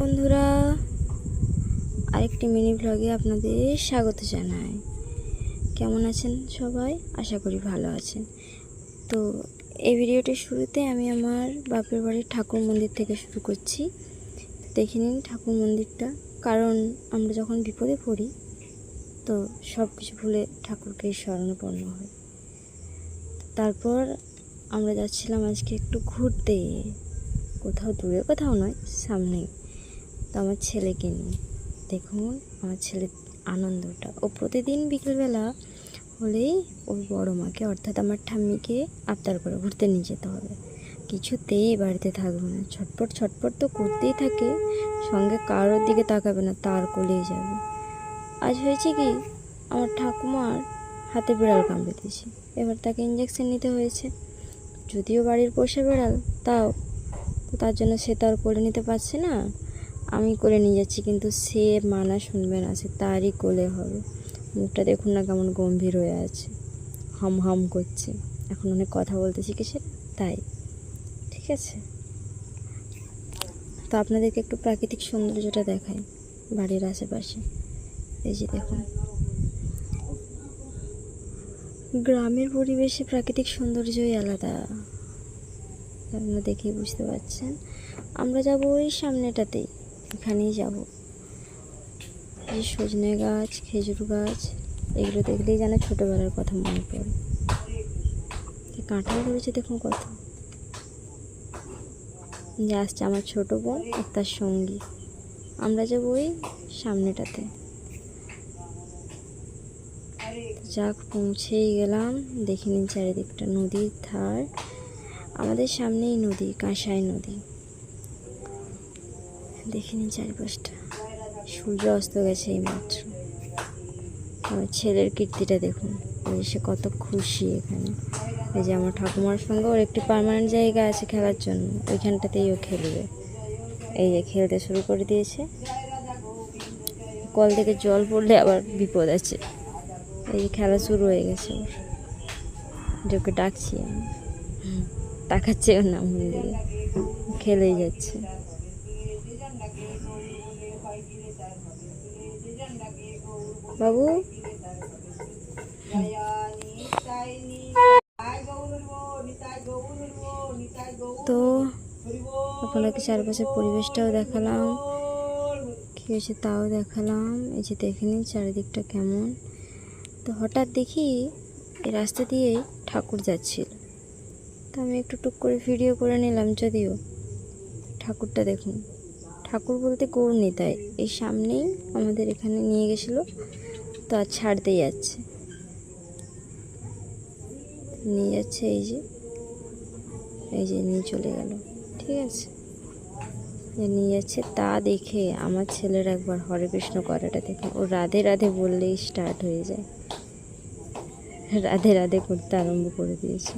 বন্ধুরা, আরেকটি মিনি ব্লগে আপনাদের স্বাগত জানাই। কেমন আছেন সবাই? আশা করি ভালো আছেন। তো, এই ভিডিওটির শুরুতে আমি আমার বাপের বাড়ির ঠাকুর মন্দির থেকে শুরু করছি। দেখে নিন ঠাকুর মন্দিরটা। কারণ আমরা যখন বিপদে পড়ি, তো সব কিছু ভুলে ঠাকুরকে স্মরণপন্ন হয় তারপর আমরা যাচ্ছিলাম আজকে একটু ঘুরতে। কোথাও দূরে কোথাও নয়, সামনেই। তো আমার ছেলেকে নিয়ে। দেখুন, আমার ছেলের আনন্দটা। ও প্রতিদিন বিকেলবেলা হলেই ওর বড় মাকে, অর্থাৎ আমার ঠাম্মিকে, আবদার করে ঘুরতে নিয়ে যেতে হবে। কিছুতেই বাড়িতে থাকবে না। ছটপট ছটপট তো করতেই থাকে। সঙ্গে কারোর দিকে তাকাবে না, তার কোলেই যাবে। আজ হয়েছে কি, আমার ঠাকুমার হাতে বিড়াল কামড়ে দিয়েছে। এবার তাকে ইঞ্জেকশন নিতে হয়েছে। যদিও বাড়ির পোষা বেড়াল, তাও তার জন্য সে তো আর কোলে নিতে পারছে না। আমি কোলে নিয়ে যাচ্ছি, কিন্তু সে মানা শুনবে না, সে তারই কোলে হবে। মুখটা দেখুন না কেমন গম্ভীর হয়ে আছে। হাম হাম করছে। এখন অনেক কথা বলতে শিখেছে, তাই। ঠিক আছে? তো আপনাদেরকে একটু প্রাকৃতিক সৌন্দর্যটা দেখাই বাড়ির আশেপাশে। এই যে দেখুন। গ্রামের পরিবেশে প্রাকৃতিক সৌন্দর্যই আলাদা। আপনারা দেখেই বুঝতে পারছেন। আমরা যাব ওই সামনেটাতেই। এখানেই যাব। এই সজনে গাছ, খেজুর গাছ, এগুলো দেখলেই যেন ছোটোবেলার কথা মনে পড়ে। কাঁঠাল ধরেছে দেখুন কত। যে আসছে আমার ছোটো বোন আর তার সঙ্গী। আমরা যাব ওই সামনেটাতে। যাক, পৌঁছেই গেলাম। দেখে নিন চারিদিকটা নদীর ধার। আমাদের সামনেই নদী, কাঁসাই নদী। দেখে নিন চারিপাশটা। সূর্য অস্ত গেছে এই মাত্র আমার ছেলের কীর্তিটা দেখুন। ওই সে কত খুশি এখানে। এই যে আমার ঠাকুমার সঙ্গে ওর একটি পার্মানেন্ট জায়গা আছে খেলার জন্য। ওইখানটাতেই ও খেলবে। এই যে খেলতে শুরু করে দিয়েছে। কল থেকে জল পড়লে আবার বিপদ আছে। এই খেলা শুরু হয়ে গেছে ওর। যে ওকে ডাকছি আমি। তাকাচ্ছে ওর নাম দিয়ে খেলেই যাচ্ছে। বাবু? তো আপনাকে চারপাশের পরিবেশটাও দেখালাম, কী হয়েছে তাও দেখালাম, এই যে দেখে নিন চারিদিকটা কেমন। তো হঠাৎ দেখি এই রাস্তা দিয়েই ঠাকুর যাচ্ছিল। তো আমি একটু টুক করে ভিডিও করে নিলাম, যদিও ঠাকুরটা দেখুন। ঠাকুর বলতে গৌর নিতাই। এই সামনেই আমাদের এখানে নিয়ে গেছিল, তো আর ছাড়তে যাচ্ছে। নিয়ে যাচ্ছে এই যে এই যে নিয়ে চলে গেল, ঠিক আছে? যে নিয়ে যাচ্ছে তা দেখে আমার ছেলের একবার হরে কৃষ্ণ করাটা দেখে, ও রাধে রাধে বললেই স্টার্ট হয়ে যায়। রাধে রাধে করতে আরম্ভ করে দিয়েছে।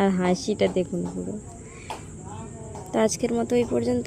আর হাসিটা দেখুন পুরো। তো আজকের মতো এই পর্যন্ত